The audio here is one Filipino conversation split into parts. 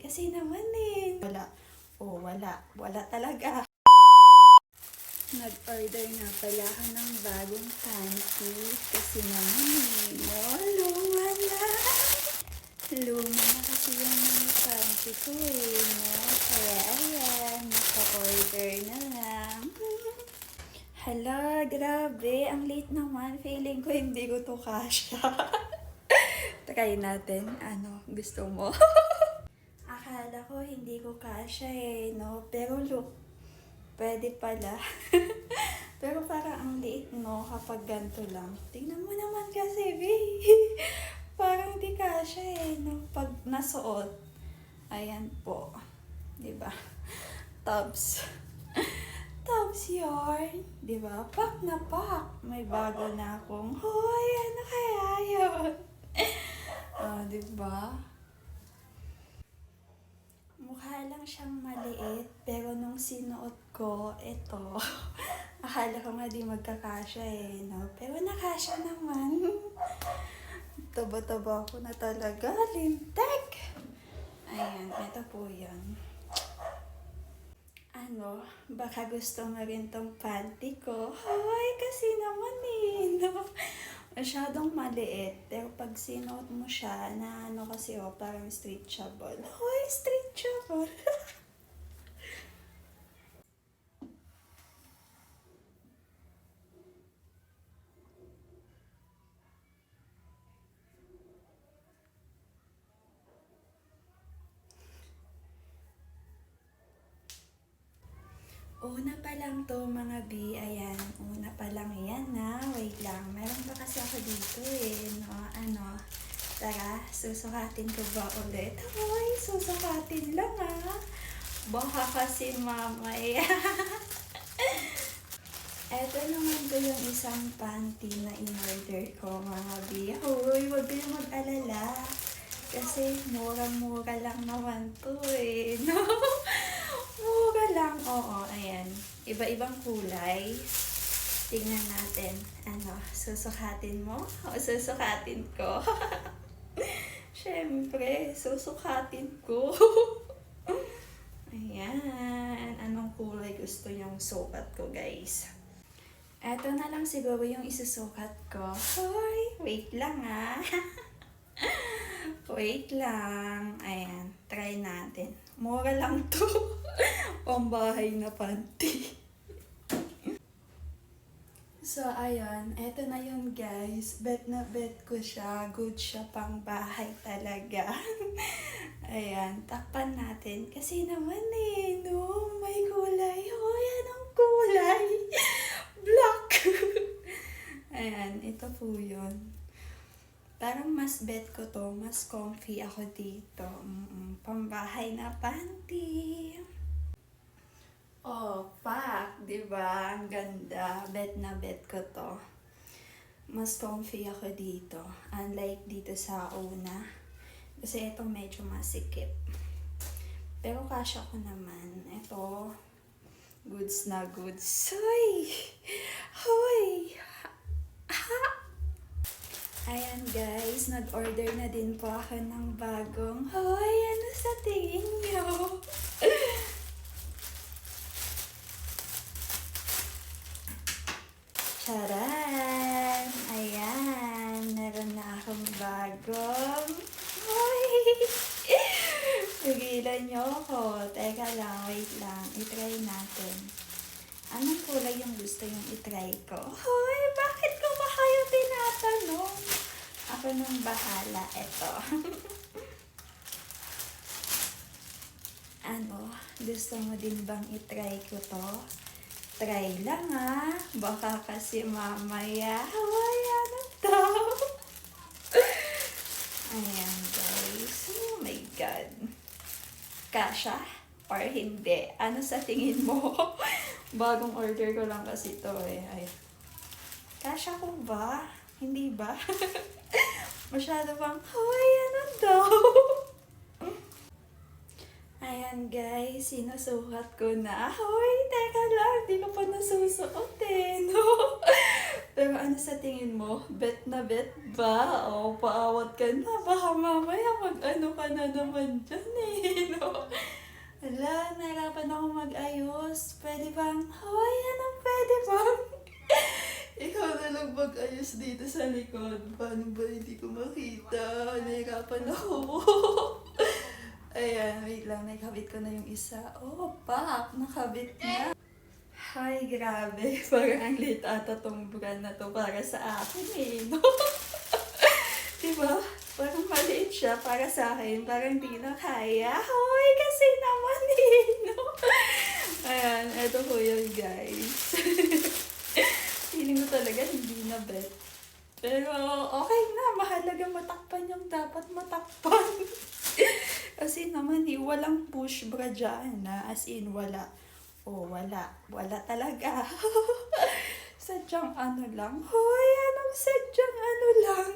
Kasi naman eh. Wala. Oh, wala. Wala talaga. Nag-order nga pala ako ng bagong panty. Kasi naman eh. No, luma na. Luma na kasi yung mga panty ko eh. No? Kaya ayan, naka-order na lang. Hala, grabe. Ang late naman. Feeling ko hindi ko to kasha. Try natin. Ano, gusto mo? Akala ko hindi ko kasha eh, no? Pero look, pwede pala. Pero parang ang liit, no? Kapag ganito lang. Tingnan mo naman kasi, B. parang di kasha eh, no? Pag nasuot. Ayan po. 'Di ba? Tubs. Tubs yarn. 'Di ba? Pak na pak. May bago na akong, hoy, ano kaya yun? Ah, 'di ba? Lang siyang maliit, pero nung sinuot ko, ito, akala ko nga di magkakasya eh, no? Pero nakasya naman. Taba-taba ko na talaga, lintek! Ayan, ito po yun. Ano, baka gusto mo rin tong panty ko. Hoy, kasi naman eh, no? Masyadong maliit. Pero pag sinuot mo siya, na ano kasi oh, parang stretchable. Hoy, stretchable! Una pa lang to mga B, ayan. Una pa lang yan na. Wait lang. Meron pa kasi ako dito eh. No? Ano? Tara, susukatin ko ba ulit? Hoy, susukatin lang ah. Baka kasi mamaya. Eto naman ko yung isang panty na in-order ko mga B. Hoy, huwag kayong mag-alala. Kasi mura-mura lang naman to eh. No? Oo, ayan. Iba-ibang kulay. Tingnan natin. Ano, susukatin mo? O susukatin ko? Siyempre, susukatin ko. ayan. Anong kulay gusto niyong sukat ko, guys? Eto na lang siguro yung isusukat ko. Hoy, wait lang ah. Wait lang. Ayan, try natin. Mura lang to. Pambahay na panty. So, ayan. Eto na yun, guys. Bet na bet ko siya. Good siya pang bahay talaga. ayan, takpan natin. Kasi naman eh, no? May kulay. Hoy, anong kulay? Black! ayan, ito po yun. Parang mas bet ko to, mas comfy ako dito. Mm-mm, pambahay na panty. Oh, pak, 'di ba? Ang ganda. Bet na bet ko to. Mas comfy ako dito. Unlike dito sa una. Kasi ito medyo masikip. Pero kasya ko naman. Ito, goods na goods. Hoy! Hoy! Ayan guys, nag-order na din po ako ng bagong, Hoy, ano sa tingin nyo? Charan! Ayan, meron na akong bagong, Hoy! Pigilan nyo ako. Teka lang, wait lang. I-try natin. Anong kulay yung gusto yung i-try ko? Hoy, bakit ko ba tinatanong? Ako nang bahala. Eto. ano, gusto mo din bang i-try ko to? Try lang ah. Baka kasi mamaya, Hawaii, ano to? Ayan guys. Oh my God. Kasha? Or hindi? Ano sa tingin mo? Bagong order ko lang kasi to eh. Ay. Kasha ko ba? Hindi ba? Masyado bang, Hoy, ano daw? Ayan guys, sinusukat ko na. Hoy, teka lang, di ko pa nasusuot eh, no? Pero ano sa tingin mo? Bet na bet ba? O paawat ka na. Baka mamaya mag-ano ka na naman dyan eh. No? Ala, nahirapan ako mag-ayos. Pwede bang? Hoy, anong pwede bang? Ikaw na lang mag-ayos dito sa likod. Paano ba hindi ko makita? Nahirapan ako. Ayan, wait lang. Nakabit ko na yung isa. Oh, pak! Nakabit na. Hi, grabe. Parang ang late ata tong brand na to para sa akin eh. No? diba? Parang maliit siya para sa akin. Parang di na kaya. Hoy, kasi naman eh. No? Ayan, eto ko yun guys. Ko talaga hindi na bet. Pero okay na, mahalaga matakpan yung dapat matakpan. Kasi naman eh, walang push bra dyan na as in wala. Oh, wala. Wala talaga. sadyang ano lang. Hoy, anong sadyang ano lang?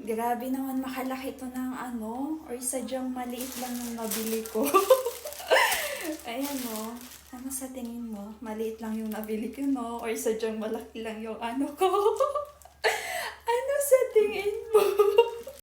Grabe naman makalaki to ng ano. Or sadyang maliit lang yung nabili ko. Ayan o. Ano sa tingin mo? Maliit lang yung nabili ko, no? Or sadyang malaki lang yung ano ko? ano sa tingin mo?